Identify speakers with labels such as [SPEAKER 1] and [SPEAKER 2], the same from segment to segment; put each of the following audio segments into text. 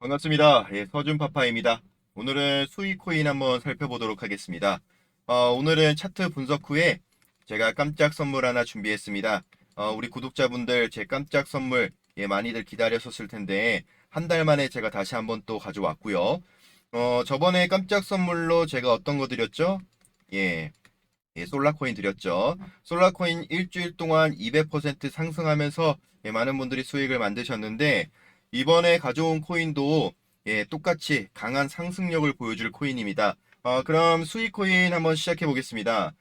[SPEAKER 1] 반갑습니다. 예, 서준파파입니다. 오늘은 수익코인 한번 살펴보도록 하겠습니다. 어, 오늘은 차트 분석 후에 제가 깜짝 선물 하나 준비했습니다. 어, 우리 구독자분들 제 깜짝 선물 예, 많이들 기다렸었을 텐데 한 달 만에 제가 다시 한번 또 가져왔고요. 어, 저번에 깜짝 선물로 제가 어떤 거 드렸죠? 예, 예, 솔라코인 드렸죠. 솔라코인 일주일 동안 200% 상승하면서 예, 많은 분들이 수익을 만드셨는데 이번에 가져온 코인도 예, 똑같이 강한 상승력을 보여줄 코인입니다. 어, 그럼 수익 코인 한번 시작해 보겠습니다.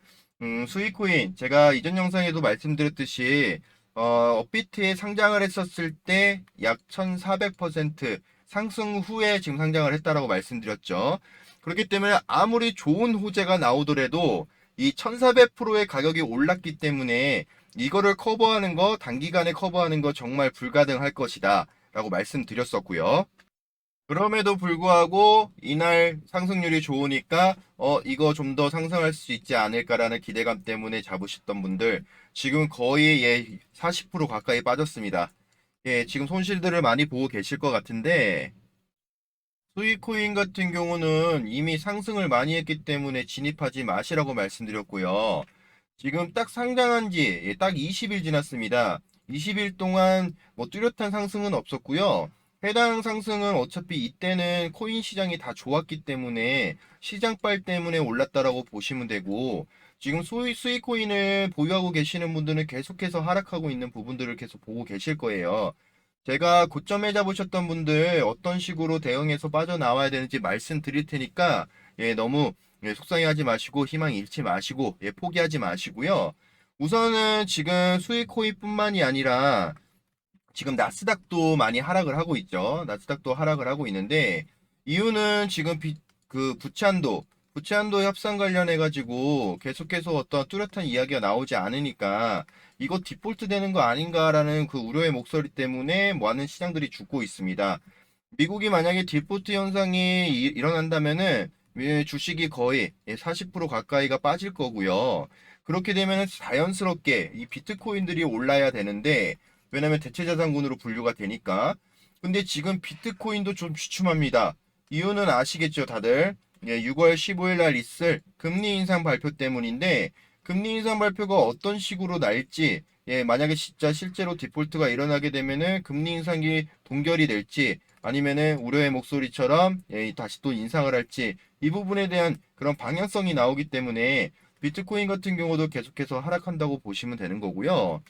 [SPEAKER 1] 음, 수익 코인 제가 이전 영상에도 말씀드렸듯이 어, 업비트에 상장을 했었을 때 약 1,400% 상승 후에 지금 상장을 했다라고 말씀드렸죠. 그렇기 때문에 아무리 좋은 호재가 나오더라도 이 1,400%의 가격이 올랐기 때문에 이거를 커버하는 거 단기간에 커버하는 거 정말 불가능할 것이다. 라고 말씀드렸었고요. 그럼에도 불구하고 이날 상승률이 좋으니까 어 이거 좀 더 상승할 수 있지 않을까라는 기대감 때문에 잡으셨던 분들 지금 거의 예 40% 가까이 빠졌습니다. 예, 지금 손실들을 많이 보고 계실 것 같은데 수익코인 같은 경우는 이미 상승을 많이 했기 때문에 진입하지 마시라고 말씀드렸고요. 지금 딱 상장한 지 딱 20일 지났습니다. 20일 동안 뭐 뚜렷한 상승은 없었고요. 해당 상승은 어차피 이때는 코인 시장이 다 좋았기 때문에 시장빨 때문에 올랐다라고 보시면 되고 지금 수익 수익 코인을 보유하고 계시는 분들은 계속해서 하락하고 있는 부분들을 계속 보고 계실 거예요. 제가 고점에 잡으셨던 분들 어떤 식으로 대응해서 빠져나와야 되는지 말씀드릴 테니까 예, 너무 예, 속상해하지 마시고 희망 잃지 마시고 예, 포기하지 마시고요. 우선은 지금 수익 코인뿐만이 아니라 지금 나스닥도 많이 하락을 하고 있죠. 나스닥도 하락을 하고 있는데 이유는 지금 비, 그 부채한도 부채한도 협상 관련해 가지고 계속해서 어떤 뚜렷한 이야기가 나오지 않으니까 이거 디폴트 되는 거 아닌가라는 그 우려의 목소리 때문에 많은 시장들이 죽고 있습니다. 미국이 만약에 디폴트 현상이 이- 일어난다면은 예, 주식이 거의 40% 가까이가 빠질 거고요. 그렇게 되면 자연스럽게 이 비트코인들이 올라야 되는데 왜냐면 대체 자산군으로 분류가 되니까. 근데 지금 비트코인도 좀 주춤합니다. 이유는 아시겠죠, 다들? 예, 6월 15일 날 있을 금리 인상 발표 때문인데 금리 인상 발표가 어떤 식으로 날지 예, 만약에 진짜 실제로 디폴트가 일어나게 되면은 금리 인상이 동결이 될지 아니면은 우려의 목소리처럼 예, 다시 또 인상을 할지 이 부분에 대한 그런 방향성이 나오기 때문에 비트코인 같은 경우도 계속해서 하락한다고 보시면 되는 거고요.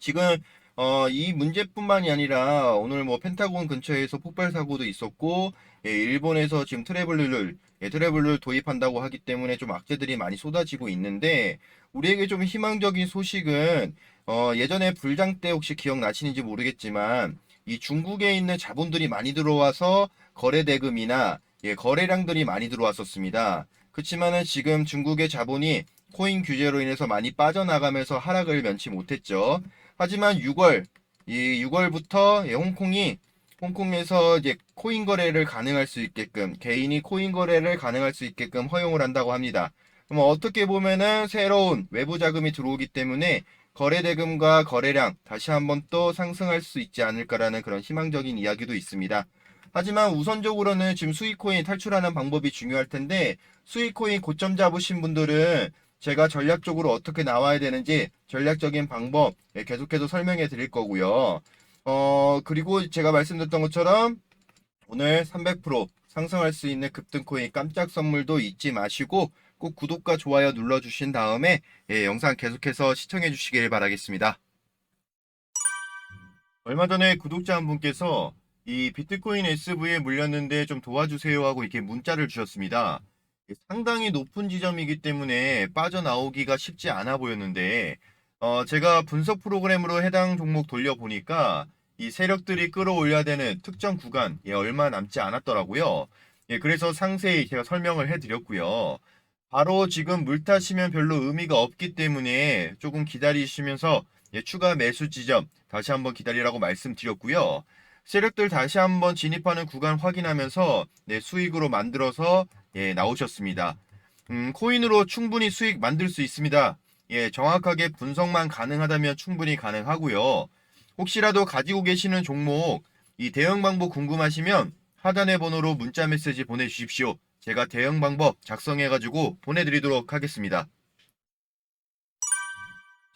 [SPEAKER 1] 지금 어, 이 문제뿐만이 아니라 오늘 뭐 펜타곤 근처에서 폭발 사고도 있었고 예, 일본에서 지금 트래블룰 예, 트래블룰 도입한다고 하기 때문에 좀 악재들이 많이 쏟아지고 있는데 우리에게 좀 희망적인 소식은 어, 예전에 불장 때 혹시 기억나시는지 모르겠지만 이 중국에 있는 자본들이 많이 들어와서 거래 대금이나 예, 거래량들이 많이 들어왔었습니다. 그렇지만은 지금 중국의 자본이 코인 규제로 인해서 많이 빠져나가면서 하락을 면치 못했죠. 하지만 6월, 이 6월부터 홍콩이 홍콩에서 이제 코인 거래를 가능할 수 있게끔 개인이 코인 거래를 가능할 수 있게끔 허용을 한다고 합니다. 그럼 어떻게 보면은 새로운 외부 자금이 들어오기 때문에 거래 대금과 거래량 다시 한번 또 상승할 수 있지 않을까라는 그런 희망적인 이야기도 있습니다. 하지만 우선적으로는 지금 수익코인 탈출하는 방법이 중요할 텐데 수익코인 고점 잡으신 분들은 제가 전략적으로 어떻게 나와야 되는지 전략적인 방법 예, 계속해서 설명해 드릴 거고요. 어, 그리고 제가 말씀드렸던 것처럼 오늘 300% 상승할 수 있는 급등코인 깜짝 선물도 잊지 마시고 꼭 구독과 좋아요 눌러주신 다음에 예, 영상 계속해서 시청해 주시길 바라겠습니다. 얼마 전에 구독자 한 분께서 이 비트코인 SV에 물렸는데 좀 도와주세요 하고 이렇게 문자를 주셨습니다. 상당히 높은 지점이기 때문에 빠져나오기가 쉽지 않아 보였는데, 어, 제가 분석 프로그램으로 해당 종목 돌려보니까 이 세력들이 끌어올려야 되는 특정 구간, 예, 얼마 남지 않았더라고요. 예, 그래서 상세히 제가 설명을 해드렸고요. 바로 지금 물 타시면 별로 의미가 없기 때문에 조금 기다리시면서 예, 추가 매수 지점 다시 한번 기다리라고 말씀드렸고요. 세력들 다시 한번 진입하는 구간 확인하면서 네, 수익으로 만들어서 예, 나오셨습니다. 음, 코인으로 충분히 수익 만들 수 있습니다. 예, 정확하게 분석만 가능하다면 충분히 가능하고요. 혹시라도 가지고 계시는 종목 이 대응 방법 궁금하시면 하단의 번호로 문자 메시지 보내주십시오. 제가 대응 방법 작성해가지고 보내드리도록 하겠습니다.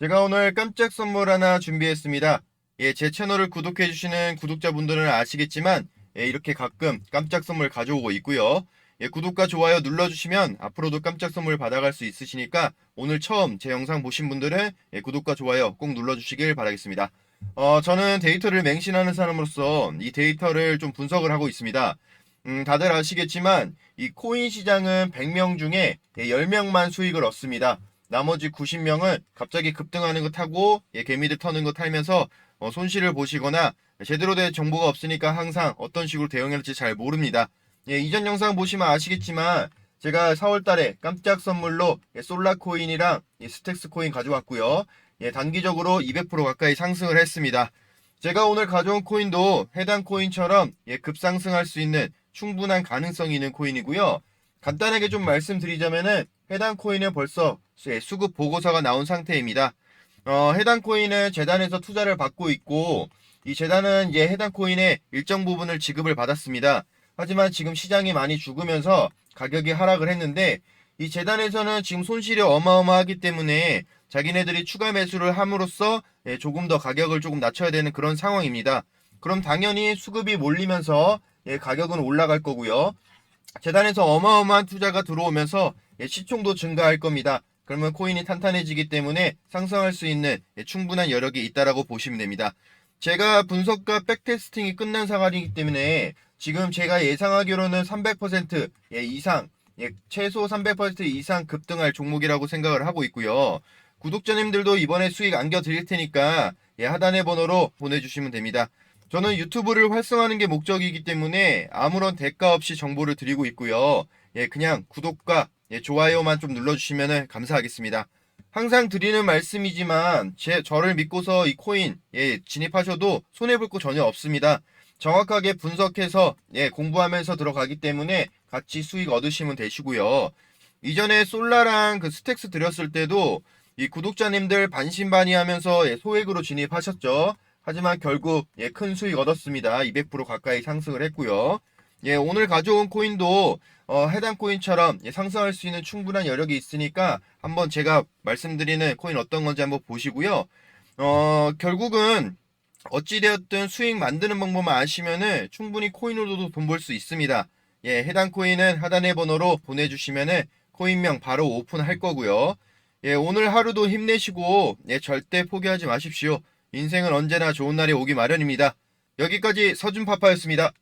[SPEAKER 1] 제가 오늘 깜짝 선물 하나 준비했습니다. 예, 제 채널을 구독해주시는 구독자분들은 아시겠지만, 예, 이렇게 가끔 깜짝 선물 가져오고 있고요. 예, 구독과 좋아요 눌러주시면 앞으로도 깜짝 선물 받아갈 수 있으시니까 오늘 처음 제 영상 보신 분들은 예, 구독과 좋아요 꼭 눌러주시길 바라겠습니다. 어, 저는 데이터를 맹신하는 사람으로서 이 데이터를 좀 분석을 하고 있습니다. 음, 다들 아시겠지만 이 코인 시장은 100명 중에 예, 10명만 수익을 얻습니다. 나머지 90명은 갑자기 급등하는 거 타고 예, 개미들 터는 거 타면서 어, 손실을 보시거나 제대로 된 정보가 없으니까 항상 어떤 식으로 대응해야 할지 잘 모릅니다. 예, 이전 영상 보시면 아시겠지만 제가 4월 달에 깜짝 선물로 예, 솔라 코인이랑 예, 스택스 코인 가져왔고요. 예, 단기적으로 200% 가까이 상승을 했습니다. 제가 오늘 가져온 코인도 해당 코인처럼 예, 급상승할 수 있는 충분한 가능성이 있는 코인이고요. 간단하게 좀 말씀드리자면은 해당 코인은 벌써 예, 수급 보고서가 나온 상태입니다. 어, 해당 코인은 재단에서 투자를 받고 있고 이 재단은 이제 해당 코인의 일정 부분을 지급을 받았습니다. 하지만 지금 시장이 많이 죽으면서 가격이 하락을 했는데 이 재단에서는 지금 손실이 어마어마하기 때문에 자기네들이 추가 매수를 함으로써 예, 조금 더 가격을 조금 낮춰야 되는 그런 상황입니다. 그럼 당연히 수급이 몰리면서 예, 가격은 올라갈 거고요. 재단에서 어마어마한 투자가 들어오면서 예, 시총도 증가할 겁니다. 그러면 코인이 탄탄해지기 때문에 상승할 수 있는 예, 충분한 여력이 있다라고 보시면 됩니다. 제가 분석과 백테스팅이 끝난 상황이기 때문에 지금 제가 예상하기로는 300% 예, 이상, 예, 최소 300% 이상 급등할 종목이라고 생각을 하고 있고요. 구독자님들도 이번에 수익 안겨 드릴 테니까 예, 하단의 번호로 보내주시면 됩니다. 저는 유튜브를 활성화하는 게 목적이기 때문에 아무런 대가 없이 정보를 드리고 있고요. 예, 그냥 구독과 예, 좋아요만 좀 눌러주시면 감사하겠습니다. 항상 드리는 말씀이지만 제 저를 믿고서 이 코인 예, 진입하셔도 손해 볼 거 전혀 없습니다. 정확하게 분석해서 예, 공부하면서 들어가기 때문에 같이 수익 얻으시면 되시고요. 이전에 솔라랑 그 스택스 드렸을 때도 이 구독자님들 반신반의하면서 예, 소액으로 진입하셨죠. 하지만 결국 예, 큰 수익 얻었습니다. 200% 가까이 상승을 했고요. 예, 오늘 가져온 코인도 어, 해당 코인처럼 예, 상승할 수 있는 충분한 여력이 있으니까 한번 제가 말씀드리는 코인 어떤 건지 한번 보시고요. 어, 결국은 어찌되었든 수익 만드는 방법만 아시면은 충분히 코인으로도 돈 벌 수 있습니다. 예, 해당 코인은 하단의 번호로 보내주시면은 코인명 바로 오픈할 거고요. 예, 오늘 하루도 힘내시고 예, 절대 포기하지 마십시오. 인생은 언제나 좋은 날이 오기 마련입니다. 여기까지 서준파파였습니다.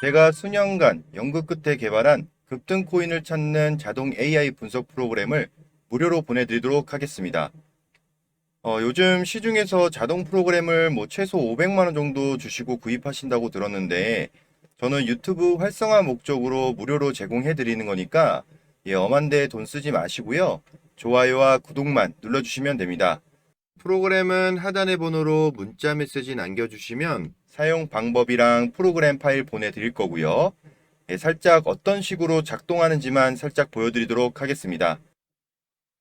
[SPEAKER 1] 제가 수년간 연구 끝에 개발한 급등 코인을 찾는 자동 AI 분석 프로그램을 무료로 보내드리도록 하겠습니다. 어, 요즘 시중에서 자동 프로그램을 뭐 최소 500만 원 정도 주시고 구입하신다고 들었는데 저는 유튜브 활성화 목적으로 무료로 제공해 드리는 거니까 예, 엄한데 돈 쓰지 마시고요. 좋아요와 구독만 눌러주시면 됩니다. 프로그램은 하단의 번호로 문자 메시지 남겨주시면 사용 방법이랑 프로그램 파일 보내드릴 거고요. 예, 살짝 어떤 식으로 작동하는지만 살짝 보여드리도록 하겠습니다.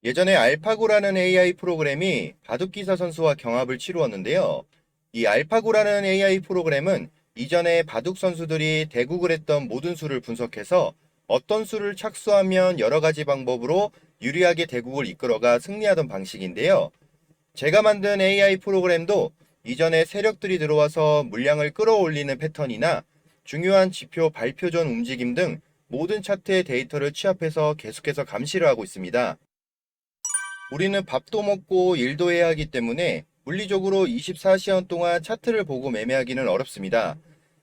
[SPEAKER 1] 예전에 알파고라는 AI 프로그램이 바둑기사 선수와 경합을 치루었는데요. 이 알파고라는 AI 프로그램은 이전에 바둑 선수들이 대국을 했던 모든 수를 분석해서 어떤 수를 착수하면 여러 가지 방법으로 유리하게 대국을 이끌어가 승리하던 방식인데요. 제가 만든 AI 프로그램도 이전에 세력들이 들어와서 물량을 끌어올리는 패턴이나 중요한 지표 발표 전 움직임 등 모든 차트의 데이터를 취합해서 계속해서 감시를 하고 있습니다. 우리는 밥도 먹고 일도 해야 하기 때문에 물리적으로 24시간 동안 차트를 보고 매매하기는 어렵습니다.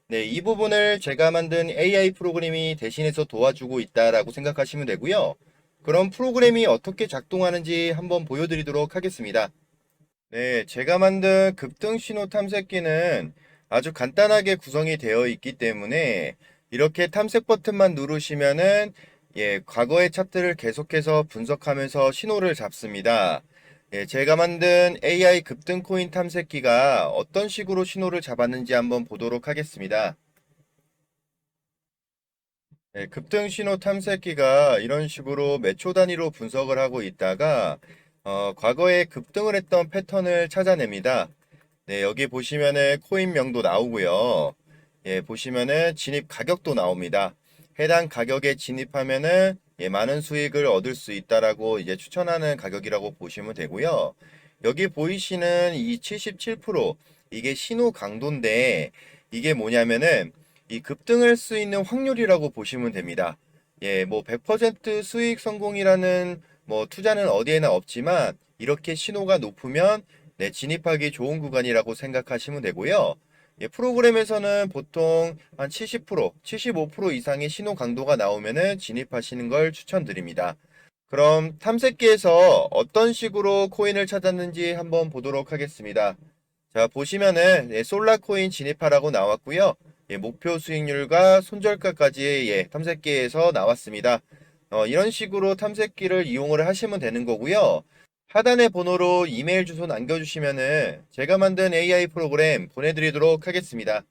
[SPEAKER 1] 네, 이 부분을 제가 만든 AI 프로그램이 대신해서 도와주고 있다라고 생각하시면 되고요. 그럼 프로그램이 어떻게 작동하는지 한번 보여드리도록 하겠습니다. 네, 제가 만든 급등 신호 탐색기는 아주 간단하게 구성이 되어 있기 때문에 이렇게 탐색 버튼만 누르시면은 예, 과거의 차트를 계속해서 분석하면서 신호를 잡습니다. 예, 제가 만든 AI 급등 코인 탐색기가 어떤 식으로 신호를 잡았는지 한번 보도록 하겠습니다. 예, 급등 신호 탐색기가 이런 식으로 몇초 단위로 분석을 하고 있다가 어, 과거에 급등을 했던 패턴을 찾아냅니다. 네, 여기 보시면은 코인명도 나오고요. 예, 보시면은 진입 가격도 나옵니다. 해당 가격에 진입하면은 예, 많은 수익을 얻을 수 있다라고 이제 추천하는 가격이라고 보시면 되고요. 여기 보이시는 이 77% 이게 신호 강도인데 이게 뭐냐면은 이 급등할 수 있는 확률이라고 보시면 됩니다. 예, 뭐 100% 수익 성공이라는 뭐 투자는 어디에나 없지만 이렇게 신호가 높으면 네, 진입하기 좋은 구간이라고 생각하시면 되고요. 예, 프로그램에서는 보통 한 70%, 75% 이상의 신호 강도가 나오면은 진입하시는 걸 추천드립니다. 그럼 탐색기에서 어떤 식으로 코인을 찾았는지 한번 보도록 하겠습니다. 자, 보시면은 예, 솔라 코인 진입하라고 나왔고요. 예, 목표 수익률과 손절가까지 예, 탐색기에서 나왔습니다. 어, 이런 식으로 탐색기를 이용을 하시면 되는 거고요. 하단의 번호로 이메일 주소 남겨주시면은 제가 만든 AI 프로그램 보내드리도록 하겠습니다.